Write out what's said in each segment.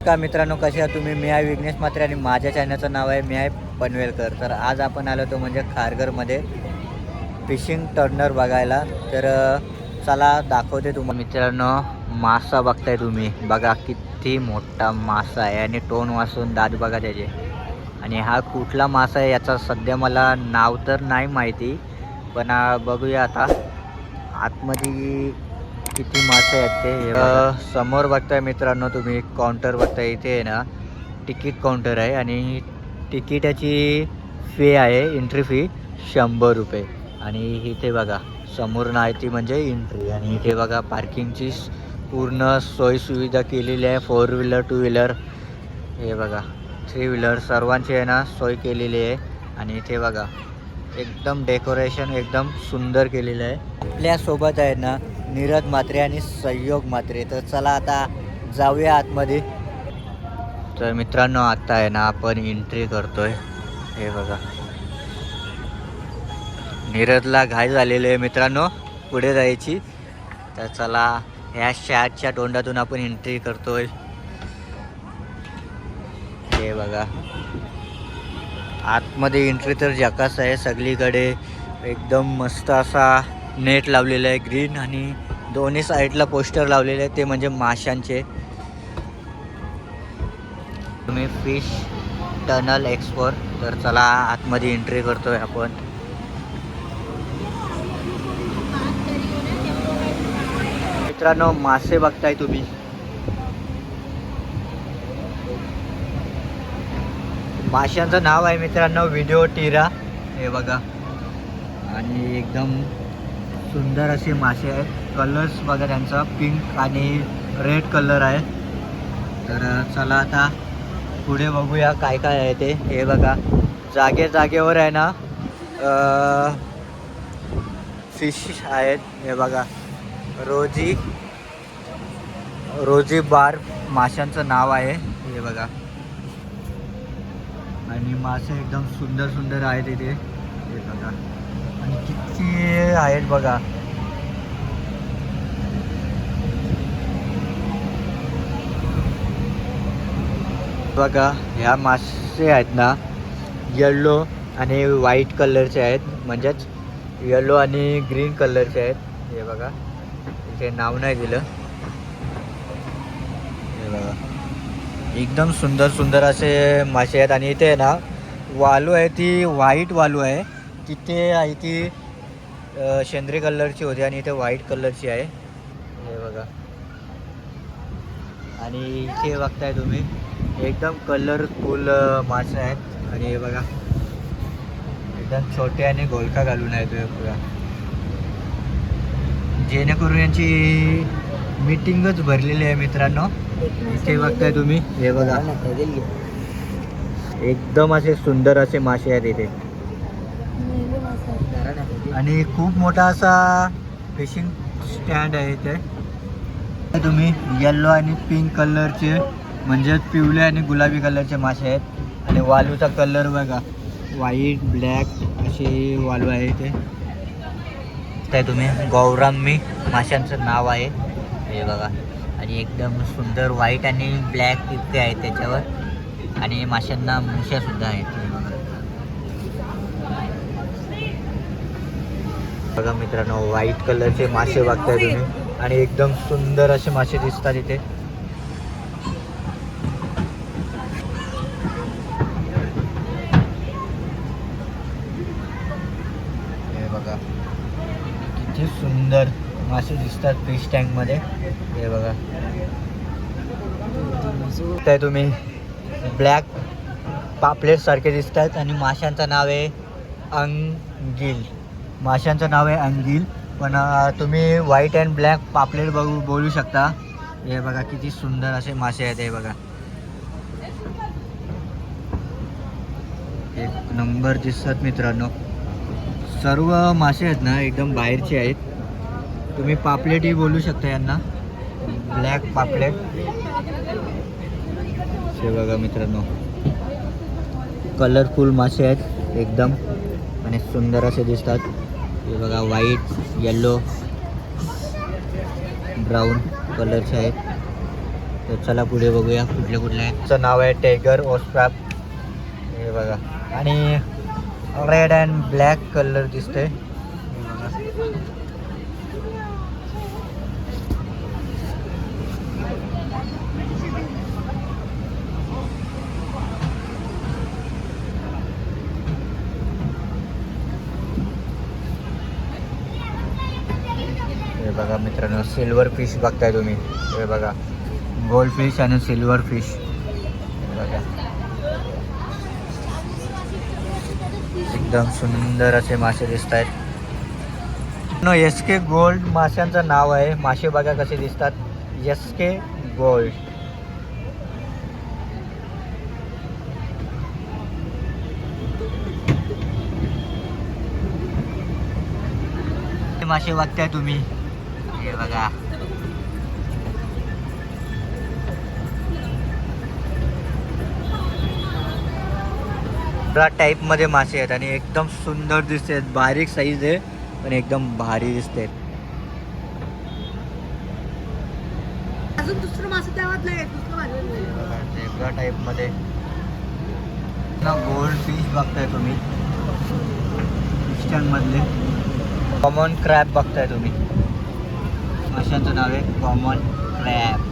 नमस्कार मित्रांनो कसे आहात तुम्ही? मी आहे विघ्नेश मात्रे आणि माझ्या चॅनलचं नाव आहे मी आहे पनवेलकर. तर आज आपण आलो तो म्हणजे खारघरमध्ये. फिशिंग टर्नर बघायला. तर चला दाखवते तुम्हाला मित्रांनो मासा बघताय तुम्ही. बघा किती मोठा मासा आहे आणि टोन वाचून दात बघा त्याचे. आणि हा कुठला मासा आहे याचा सध्या मला नाव तर नाही माहिती. पण बघूया आता. आतमध्ये किती मासे आहेत ते समोर बघताय मित्रांनो तुम्ही काउंटर बघताय इथे आहे ना तिकीट काउंटर आहे आणि तिकिटाची फी आहे एंट्री फी शंभर रुपये. आणि इथे बघा समोर आहे ती म्हणजे एंट्री आणि इथे बघा पार्किंगची पूर्ण सोयीसुविधा केलेली आहे फोर व्हीलर टू व्हीलर हे बघा थ्री व्हीलर सर्वांची आहे ना सोय केलेली आहे. आणि इथे बघा एकदम डेकोरेशन एकदम सुंदर केलेलं आहे. आपल्यासोबत आहे ना नीरज मात्रे आणि संयोग मात्रे तर चला आता जाऊया आतमध्ये. तर मित्रांनो आता आहे ना आपण एंट्री करतोय. हे बघा. नीरजला घाई झालेली आहे मित्रांनो पुढे जायची. तर चला ह्या शॅटच्या तोंडातून आपण एंट्री करतोय. हे बघा. आतमध्ये एंट्री तर जकास आहे. सगळीकडे एकदम मस्त असा नेट लावलेला आहे. ग्रीन आणि दोन्ही साईडला पोस्टर लावलेले आहे ते म्हणजे माशांचे. तुम्ही फिश टनल एक्सपोर तर चला आतमध्ये एंट्री करतोय आपण. मित्रांनो मासे बघताय तुम्ही. माशांचं नाव आहे मित्रांनो व्हिडिओ टिरा. हे बघा. आणि एकदम सुंदर असे मासे आहेत. कलर्स बघा त्यांचा. पिंक आणि रेड कलर आहे. तर चला आता पुढे बघूया काय काय आहे ते. हे बघा. जागे जागेवर आहे ना फिश आहेत. हे बघा. रोजी रोजी बार माशांचं नाव आहे. हे बघा. आणि मासे एकदम सुंदर सुंदर आहेत इथे. हे बघा. आणि किती आहेत बघा. बघा ह्या मासे आहेत ना येल्लो आणि व्हाईट कलरचे आहेत. म्हणजेच येल्लो आणि ग्रीन कलरचे आहेत. हे बघा. इथे नाव नाही दिलं हे बघा एकदम सुंदर सुंदर असे मासे आहेत. आणि इथे आहे ना वालू आहे ती व्हाईट वालू आहे. तिथे आहे ती शेंद्री कलरची होती आणि इथे व्हाईट कलरची आहे. हे बघा. आणि इथे बघताय तुम्ही एकदम कलरफुल मासे आहेत. आणि हे बघा. एकदम छोटे आणि गोलका घालून आहेत हे बघा. जेणेकरून यांची मीटिंगच भरलेली आहे मित्रांनो. इथे बघताय तुम्ही? हे बघा. एकदम असे सुंदर असे मासे आहेत इथे. आणि खूप मोठा असा फिशिंग स्टँड आहे इथे. तुम्ही येल्लो आणि पिंक कलरचे म्हणजेच पिवळे आणि गुलाबी कलरचे मासे आहेत. आणि वालूचा कलर बघा. व्हाईट ब्लॅक असे वालू आहे इथे. काय तुम्ही? गौरामी माशांचं नाव आहे. हे बघा. आणि एकदम सुंदर व्हाईट आणि ब्लॅक इतके आहेत त्याच्यावर. आणि माशांना मुश्या सुद्धा आहेत. बघा बघा मित्रांनो व्हाईट कलरचे मासे बघताय तुम्ही. आणि एकदम सुंदर असे मासे दिसतात इथे हे बघा किती सुंदर मासे दिसतात फिश टँकमध्ये. हे बघा. काय तुम्ही ब्लॅक पापलेट सारखे दिसतात आणि माशांचं नाव आहे अंगिल. माशांचं नाव आहे अंगिल पण तुम्ही व्हाईट अँड ब्लॅक पापलेट बघू बोलू शकता. हे बघा किती सुंदर असे मासे आहेत हे बघा. एक नंबर दिसतात मित्रांनो. सर्व मासे आहेत ना एकदम बाहेरचे आहेत. तुम्ही पापलेटही बोलू शकता यांना. ब्लॅक पापलेट. हे बघा मित्रांनो. कलरफुल मासे आहेत एकदम. आणि सुंदर असे दिसतात. हे बघा व्हाईट येल्लो ब्राऊन कलरचे आहेत. तर चला पुढे बघूया कुठले कुठले आहेत. त्याचं नाव आहे टायगर ओस्ट्रॅप हे बघा. आणि रेड अँड ब्लॅक कलर दिसते हे बघा हे बघा मित्रांनो सिल्वर फिश बघताय तुम्ही. हे बघा. गोल्ड फिश आणि सिल्वर फिश. बघा. एकदम सुंदर असे मासे दिसत आहेत नो एस के गोल्ड माशांचं नाव आहे. मासे बघा कसे दिसतात. एस के गोल्ड मासे बघताय तुम्ही. हे बघा. टाईपमध्ये मासे आहेत आणि एकदम सुंदर दिसते. बारीक साईज आहे पण एकदम भारी दिसते. अजून दुसरं मासे झेब्रा टाईपमध्ये. ना गोल्ड फिश बघताय तुम्ही. ईस्टर्न मधले. कॉमन क्रॅब बघताय तुम्ही. माशांचं नाव आहे कॉमन क्रॅप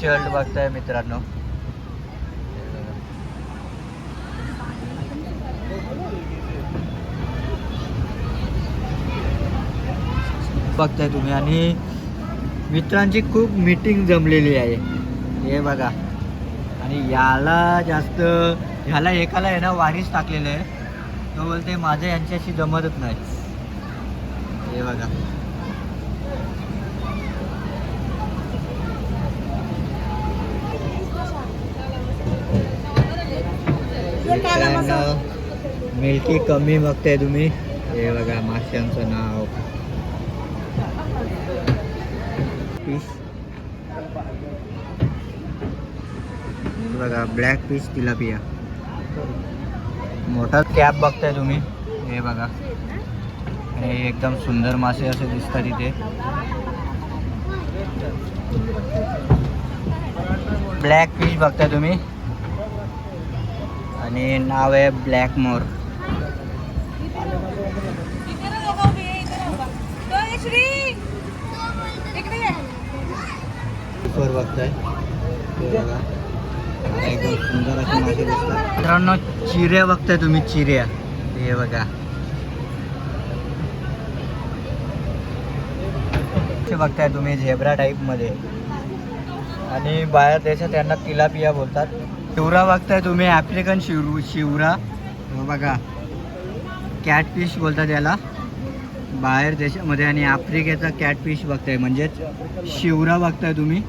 शर्ट बघताय मित्रांनो. बघताय तुम्ही. आणि मित्रांची खूप मीटिंग जमलेली आहे. हे बघा. आणि याला जास्त ह्याला एकाला आहे ना वारीच टाकलेलं आहे. तो बोलते माझं यांच्याशी जमतच नाही. हे बघा मिल्की कमी बघताय तुम्ही। हे बघा माशांचं नाव फ़िश बघा ब्लॅक फ़िश तिलापिया मोठा कॅप बघताय तुम्ही? हे बघा हे एकदम सुंदर मासे असे दिसतात इथे. ब्लॅक फिश बघताय तुम्ही. आणि नाव आहे ब्लॅक मोर बघताय. एकदम सुंदर असे मासे दिसतात. मित्रांनो चिऱ्या बघताय तुम्ही चिऱ्या. हे बघा. ते बघताय तुम्ही झेब्रा टाईपमध्ये आणि बाहेर देशात त्यांना तिलापिया बोलतात. शिवरा बघताय तुम्ही आफ्रिकन शिव शिवरा. हो बघा. कॅटफिश बोलतात याला. बाहेर देशामध्ये आणि आफ्रिकेचा कॅटफिश बघताय म्हणजेच शिवरा बघताय तुम्ही.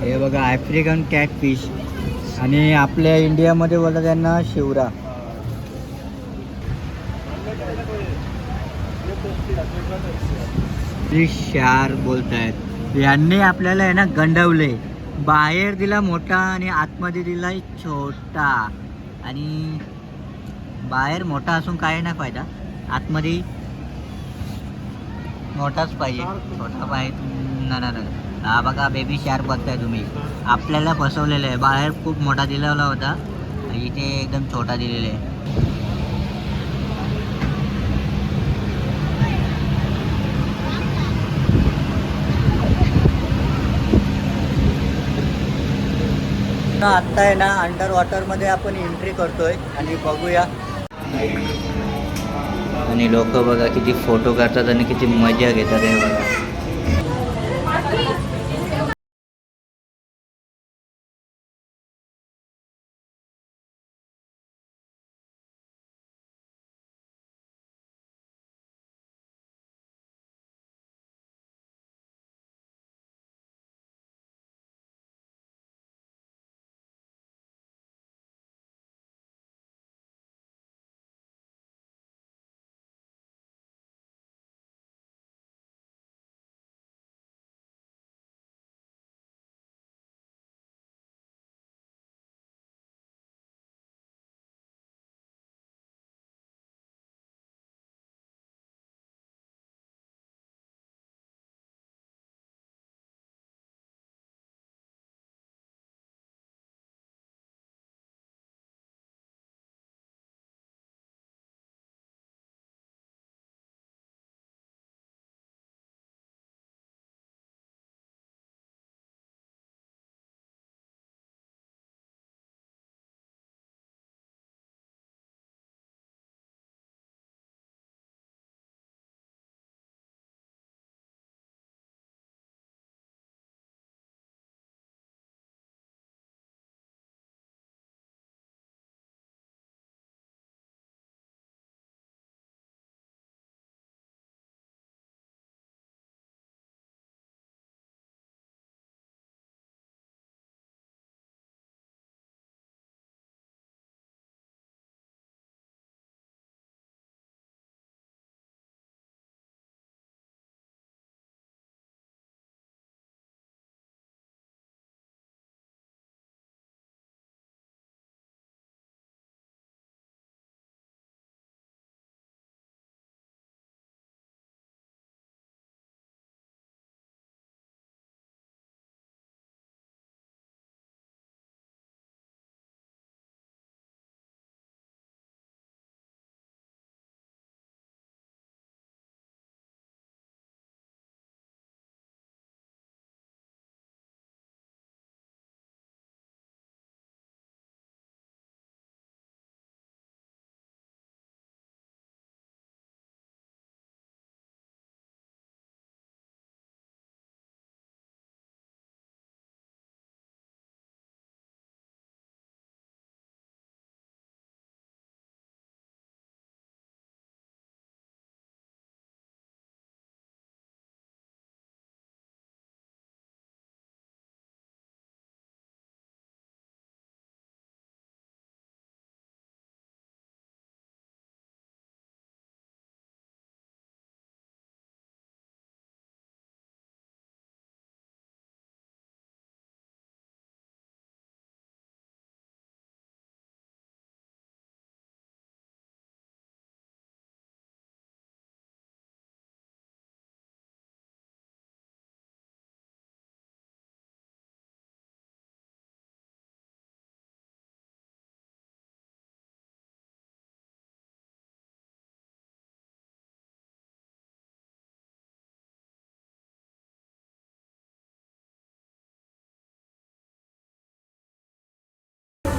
हे बघा आफ्रिकन कॅटफिश आणि आपल्या इंडियामध्ये बोलतात त्यांना शिवरा. शार बोलतायत. यांनी आपल्याला आहे ना गंडवले. बाहेर दिला मोठा आणि आतमध्ये दिला छोटा. आणि बाहेर मोठा असून काय नाही फायदा. आतमध्ये मोठाच पाहिजे. छोटा पाहिजे ना ना हा बघा बेबी शार्क बघताय तुम्ही. आपल्याला फसवलेलं आहे. बाहेर खूप मोठा दिलेला होता. आणि इथे एकदम छोटा दिलेला आहे. आत्ता आहे ना अंडर वॉटरमध्ये आपण एंट्री करतोय आणि बघूया. आणि लोक बघा किती फोटो काढतात आणि किती मजा घेतात हे बघा.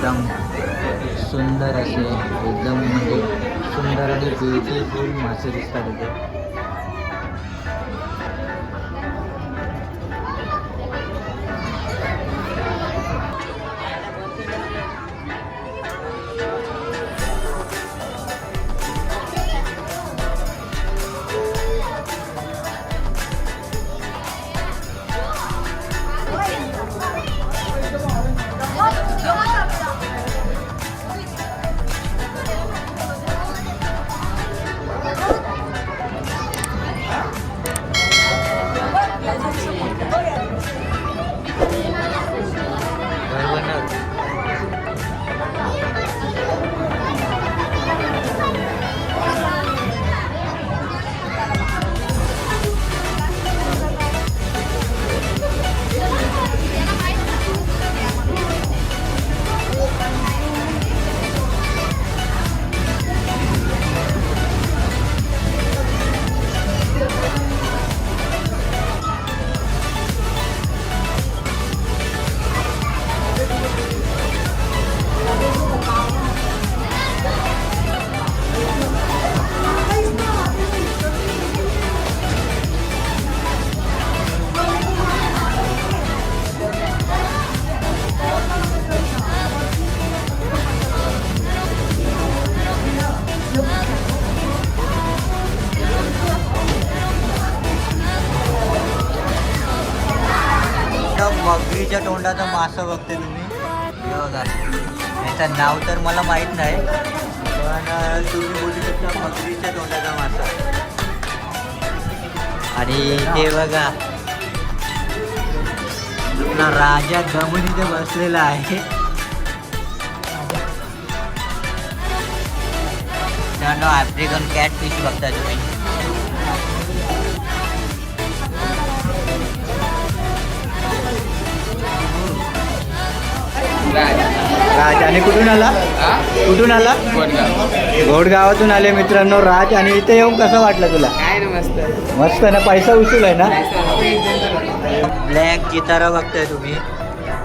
एकदम सुंदर असे एकदम म्हणजे सुंदर आणि ब्युटिफुल मासे दिसतात इथे. मासं बघते तुम्ही. हे बघा. याचं नाव तर मला माहीत नाही पण तुम्ही बोलू शकता मगरीच्या तोंडाचा मासा. आणि हे बघा. आपला राजा दमन इथे बसलेला आहे. आफ्रिकन कॅट फिश बघता तुम्ही. राज. आणि कुठून आला? कुठून आला? घोडगावातून आले मित्रांनो राज. आणि इथे येऊन कसं वाटलं तुला? मस्त. ना? पैसा उचल आहे ना? ब्लॅक चितारा बघताय तुम्ही.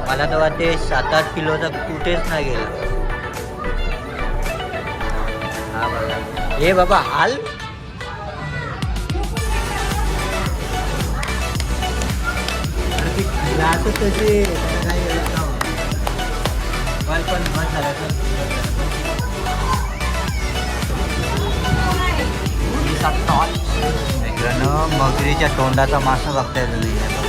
मला तर वाटते सात आठ किलोचा कुठेच नाही गेला. हा बघा. हे बाबा हाल. अरे मगरीच्या तोंडाचा मासा बघताय तुम्ही.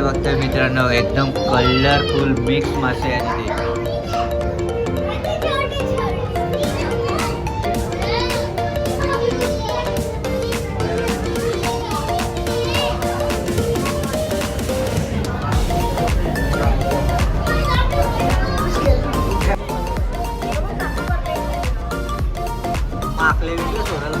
ते बघतोय मित्रांनो एकदम कलरफुल मिक्स मासे आहेत ते. माकले विकले सोडायला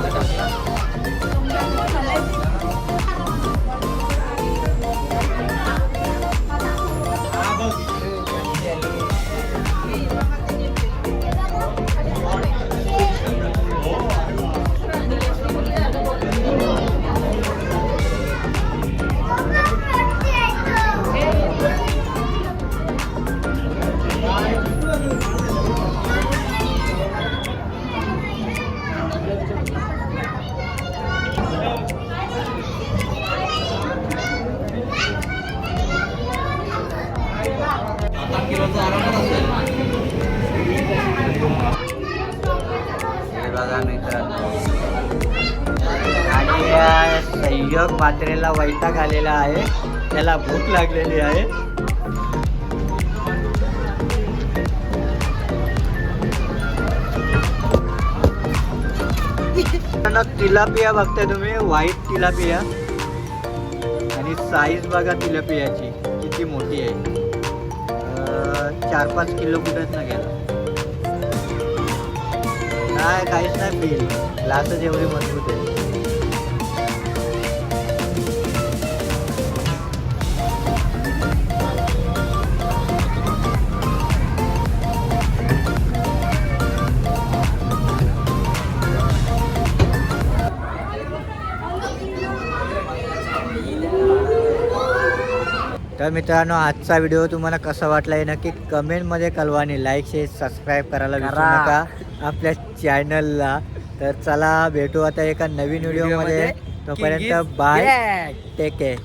बघा मित्रांनो. आणि या संयोग मात्रेला वैताग आलेला आहे. त्याला भूक लागलेली आहे. तिलापिया बघताय तुम्ही? White tilapia. आणि साईज बघा तिलापियाची. किती मोठी आहे. चार पाच किलो कुठेच ना घ्या. काय काहीच नाही फील ग्लासच एवढी मजबूत आहे तर मित्रांनो आजचा व्हिडिओ तुम्हाला कसा वाटला हे नक्की कमेंटमध्ये कळवा आणि लाईक शेअर सबस्क्राईब करायला विसरू करा. नका. आपल्या चॅनलला तर चला भेटू आता एका नवीन व्हिडिओमध्ये तोपर्यंत बाय. Take care